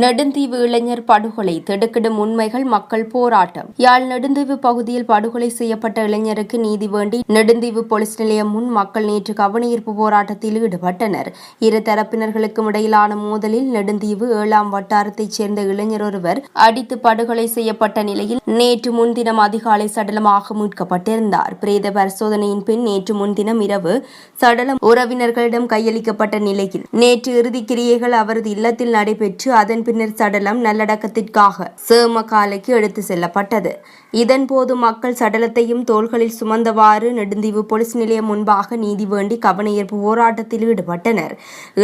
நெடுந்தீவு இளைஞர் படுகொலை திடுக்கிடும் உண்மைகள் மக்கள் போராட்டம். யாழ் நெடுந்தீவு பகுதியில் படுகொலை செய்யப்பட்ட இளைஞருக்கு நீதி வேண்டி நெடுந்தீவு போலீஸ் நிலையம் முன் மக்கள் நேற்று கவனஈர்ப்பு போராட்டத்தில் ஈடுபட்டனர். இரு தரப்பினர்களுக்கும் இடையிலான மோதலில் நெடுந்தீவு ஏழாம் வட்டாரத்தைச் சேர்ந்த இளைஞர் ஒருவர் அடித்து படுகொலை செய்யப்பட்ட நிலையில் நேற்று முன்தினம் அதிகாலை சடலமாக மீட்கப்பட்டிருந்தார். பிரேத பரிசோதனையின் பின் நேற்று முன்தினம் இரவு சடலம் உறவினர்களிடம் கையளிக்கப்பட்ட நிலையில் நேற்று இறுதி கிரியைகள் அவரது இல்லத்தில் நடைபெற்று அதன் பின்னர் சடலம் நல்லடக்கத்திற்காக சேமகாலைக்கு எடுத்து செல்லப்பட்டது. இதன்போது மக்கள் சடலத்தையும் தோள்களில் சுமந்தவாறு நெடுந்தீவு போலீஸ் நிலையம் முன்பாக நீதி வேண்டி கவனஈர்ப்பு போராட்டத்தில் ஈடுபட்டனர்.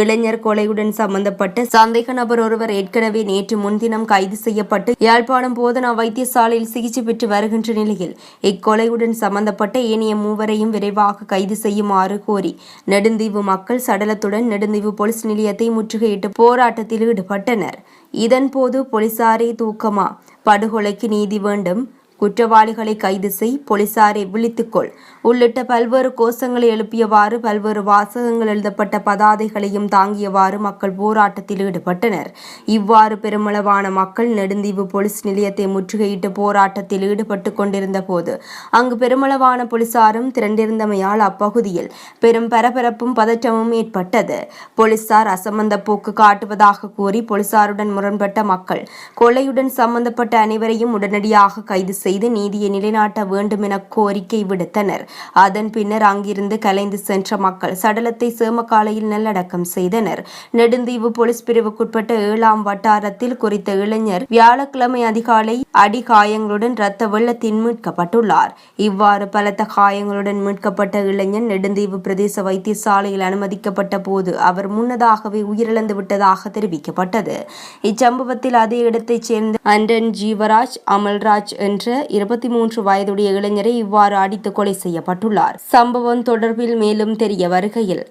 இளைஞர் கொலையுடன் சம்பந்தப்பட்ட சந்தேக நபர் ஒருவர் ஏற்கனவே நேற்று முன்தினம் கைது செய்யப்பட்டு யாழ்ப்பாணம் போதனா வைத்தியசாலையில் சிகிச்சை பெற்று வருகின்ற நிலையில் இக்கொலையுடன் சம்பந்தப்பட்ட ஏனைய மூவரையும் விரைவாக கைது செய்யுமாறு கோரி நெடுந்தீவு மக்கள் சடலத்துடன் நெடுந்தீவு போலீஸ் நிலையத்தை முற்றுகையிட்டு போராட்டத்தில் ஈடுபட்டனர். இதன்போது போலீசாரே தூக்கமா? படுகொலைக்கு நீதி வேண்டும். குற்றவாளிகளை கைது செய் போலீசாரை விழித்துக்கொள் உள்ளிட்ட பல்வேறு கோஷங்களை எழுப்பியவாறு பல்வேறு வாசகங்கள் எழுதப்பட்ட பதாதைகளையும் தாங்கியவாறு மக்கள் போராட்டத்தில் ஈடுபட்டனர். இவ்வாறு பெருமளவான மக்கள் நெடுந்தீவு போலீஸ் நிலையத்தை முற்றுகையிட்டு போராட்டத்தில் ஈடுபட்டு கொண்டிருந்த போது அங்கு பெருமளவான போலீசாரும் திரண்டிருந்தமையால் அப்பகுதியில் பெரும் பரபரப்பும் பதற்றமும் ஏற்பட்டது. போலீசார் அசம்பந்த போக்கு காட்டுவதாக கூறி போலீசாருடன் முரண்பட்ட மக்கள் கொலையுடன் சம்பந்தப்பட்ட அனைவரையும் உடனடியாக கைது செய்து செய்து நீதியை நிலைநாட்ட வேண்டும் என கோரிக்கை விடுத்தனர். அதன் பின்னர் அங்கிருந்து கலைந்து சென்ற மக்கள் சடலத்தை சேமக்காலையில் நல்லடக்கம் செய்தனர். நெடுந்தீவு போலீஸ் பிரிவுக்குட்பட்ட ஏழாம் வட்டாரத்தில் குறித்த இளைஞர் வியாழக்கிழமை அதிகாலை அடி காயங்களுடன் இரத்த வெள்ளத்தின் மீட்கப்பட்டுள்ளார். இவ்வாறு பலத்த காயங்களுடன் மீட்கப்பட்ட இளைஞன் நெடுந்தீவு பிரதேச வைத்தியசாலையில் அனுமதிக்கப்பட்ட போது அவர் முன்னதாகவே உயிரிழந்து விட்டதாக தெரிவிக்கப்பட்டது. இச்சம்பவத்தில் அதே இடத்தைச் சேர்ந்த அண்டன் ஜீவராஜ் அமல்ராஜ் என்ற இருபத்தி மூன்று வயதுடைய இளைஞரை இவ்வாறு அடித்து கொலை செய்யப்பட்டுள்ளார். சம்பவம் தொடர்பில் மேலும் தெரிய வருகையில்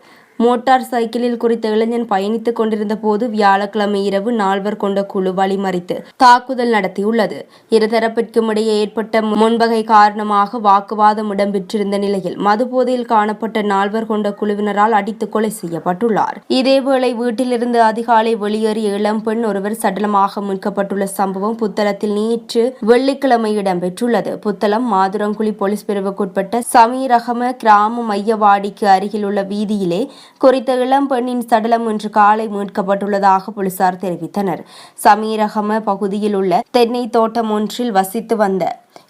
மோட்டார் சைக்கிளில் குறித்த இளைஞன் பயணித்துக் கொண்டிருந்த போது வியாழக்கிழமை இரவு நால்வர் கொண்ட குழு வழிமறித்து தாக்குதல் நடத்தியுள்ளது. இருதரப்பிற்கும் இடையே ஏற்பட்ட முன்பகை காரணமாக வாக்குவாதம் இடம்பெற்றிருந்த நிலையில் மதுபோதையில் காணப்பட்ட நால்வர் கொண்ட குழுவினரால் அடித்து கொலை செய்யப்பட்டுள்ளார். இதேவேளை வீட்டிலிருந்து அதிகாலை வெளியேறிய இளம் பெண் ஒருவர் சடலமாக மீட்கப்பட்டுள்ள சம்பவம் புத்தளத்தில் நேற்று வெள்ளிக்கிழமை இடம்பெற்றுள்ளது. புத்தளம் மாதுரங்குழி போலீஸ் பிரிவுக்குட்பட்ட சமீரகம கிராம மையவாடிக்கு அருகில் உள்ள வீதியிலே குறித்த இளம் பெண்ணின் சடலம் இன்று காலை மீட்கப்பட்டுள்ளதாக போலீசார் தெரிவித்தனர். சமீரகம பகுதியில் உள்ள தென்னை தோட்டம் ஒன்றில் வசித்து வந்த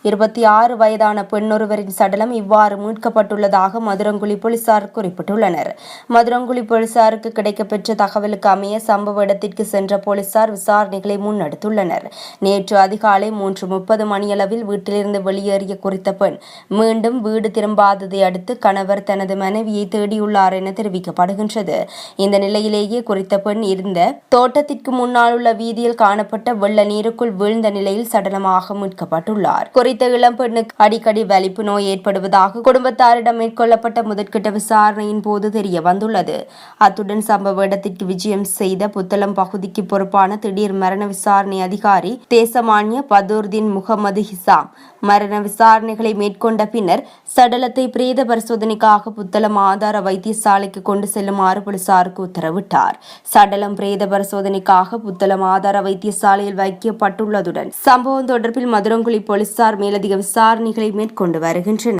இருபத்தி ஆறு வயதான பெண்ணொருவரின் சடலம் இவ்வாறு மீட்கப்பட்டுள்ளதாக மதுரங்குழி போலீசார் குறிப்பிட்டுள்ளனர். மதுரங்குழி போலீசாருக்கு கிடைக்கப்பெற்ற தகவலுக்கு அமைய சம்பவ இடத்திற்கு சென்ற போலீசார் விசாரணைகளை முன்னெடுத்துள்ளனர். நேற்று அதிகாலை மூன்று முப்பது மணியளவில் வீட்டிலிருந்து வெளியேறிய குறித்த பெண் மீண்டும் வீடு திரும்பாததை அடுத்து கணவர் தனது மனைவியை தேடியுள்ளார் என தெரிவிக்கப்படுகின்றது. இந்த நிலையிலேயே குறித்த பெண் இருந்த தோட்டத்திற்கு முன்னால் உள்ள வீதியில் காணப்பட்ட வெள்ள நீருக்குள் வீழ்ந்த நிலையில் சடலமாக மீட்கப்பட்டுள்ளார். குறித்த இளம்பெண்ணுக்கு அடிக்கடி வலிப்பு நோய் ஏற்படுவதாக குடும்பத்தாரிடம் மேற்கொள்ளப்பட்ட முதற்கட்ட விசாரணையின் போது தெரிய வந்துள்ளது. அத்துடன் சம்பவ இடத்திற்கு விஜயம் செய்த புத்தளம் பகுதிக்கு பொறுப்பான திடீர் மரண விசாரணை அதிகாரி தேசமானிய பதூர்தீன் முகமது ஹிசாம். மரண விசாரணைகளை மேற்கொண்ட பின்னர் சடலத்தை பிரேத பரிசோதனைக்காக புத்தளம் ஆதார வைத்தியசாலைக்கு கொண்டு செல்லுமாறு போலீசாருக்கு உத்தரவிட்டார். சடலம் பிரேத பரிசோதனைக்காக புத்தளம் ஆதார வைத்தியசாலையில் வைக்கப்பட்டுள்ளதுடன் சம்பவம் தொடர்பில் மதுரங்குழி போலீஸ் போலீசார் மேலதிக விசாரணைகளை மேற்கொண்டு வருகின்றனர்.